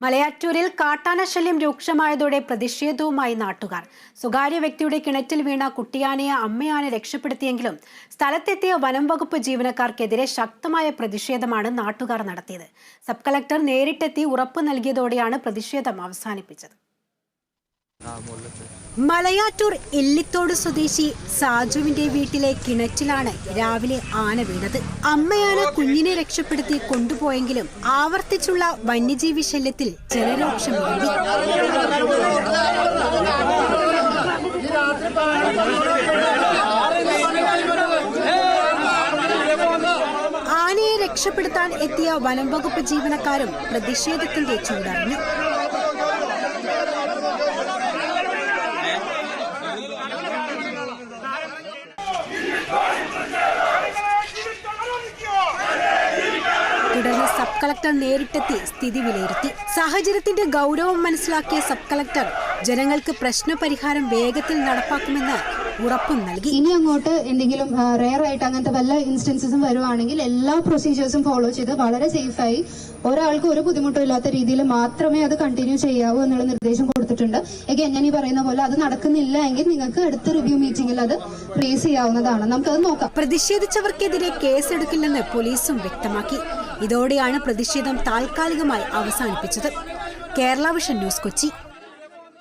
മലയാറ്റൂരിൽ കാട്ടാന ശല്യം രൂക്ഷമായതോടെ പ്രതിഷേധവുമായി നാട്ടുകാർ. സ്വകാര്യ വ്യക്തിയുടെ കിണറ്റിൽ വീണ കുട്ടിയാനയെ അമ്മയാനെ രക്ഷപ്പെടുത്തിയെങ്കിലും സ്ഥലത്തെത്തിയ വനം വകുപ്പ് ജീവനക്കാർക്കെതിരെ ശക്തമായ പ്രതിഷേധമാണ് നാട്ടുകാർ നടത്തിയത്. സബ് കളക്ടർ നേരിട്ടെത്തി ഉറപ്പ് നൽകിയതോടെയാണ് പ്രതിഷേധം അവസാനിപ്പിച്ചത്. മലയാറ്റൂർ എല്ലിത്തോട് സ്വദേശി സാജുവിന്റെ വീട്ടിലെ കിണറ്റിലാണ് രാവിലെ ആന വീണത്. അമ്മയാന കുഞ്ഞിനെ രക്ഷപ്പെടുത്തി കൊണ്ടുപോയെങ്കിലും ആവർത്തിച്ചുള്ള വന്യജീവി ശല്യത്തിൽ ജനരോക്ഷം നേടി ആനയെ രക്ഷപ്പെടുത്താൻ എത്തിയ വനം വകുപ്പ് ജീവനക്കാരും പ്രതിഷേധത്തിന്റെ ചൂടറിഞ്ഞു. തുടർന്ന് സബ് കളക്ടർ നേരിട്ടെത്തി സ്ഥിതി വിലയിരുത്തി. സാഹചര്യത്തിന്റെ ഗൗരവം മനസ്സിലാക്കിയ സബ് കളക്ടർ ജനങ്ങൾക്ക് പ്രശ്നപരിഹാരം വേഗത്തിൽ നടപ്പാക്കുമെന്ന് ഉറപ്പും നൽകി. ഇനി അങ്ങോട്ട് എന്തെങ്കിലും റെയർ ആയിട്ട് അങ്ങനത്തെ വല്ല ഇൻസ്റ്റൻസസും വരുവാണെങ്കിൽ എല്ലാ പ്രൊസീജിയേഴ്സും ഫോളോ ചെയ്ത് വളരെ സേഫായി ഒരാൾക്ക് ഒരു ബുദ്ധിമുട്ടും ഇല്ലാത്ത രീതിയിൽ മാത്രമേ അത് കണ്ടിന്യൂ ചെയ്യാവൂ എന്നുള്ള നിർദ്ദേശം കൊടുത്തിട്ടുണ്ട്. എങ്കിൽ ഞാൻ ഈ പറയുന്ന പോലെ അത് നടക്കുന്നില്ല എങ്കിൽ നിങ്ങൾക്ക് അടുത്ത റിവ്യൂ മീറ്റിംഗിൽ അത് റേസ് ചെയ്യാവുന്നതാണ്. നമുക്കത് നോക്കാം. പ്രതിഷേധിച്ചവർക്കെതിരെ കേസെടുക്കില്ലെന്ന് പോലീസും വ്യക്തമാക്കി. ഇതോടെയാണ് പ്രതിഷേധം താൽക്കാലികമായി അവസാനിപ്പിച്ചത്. Kerala vision news Kochi.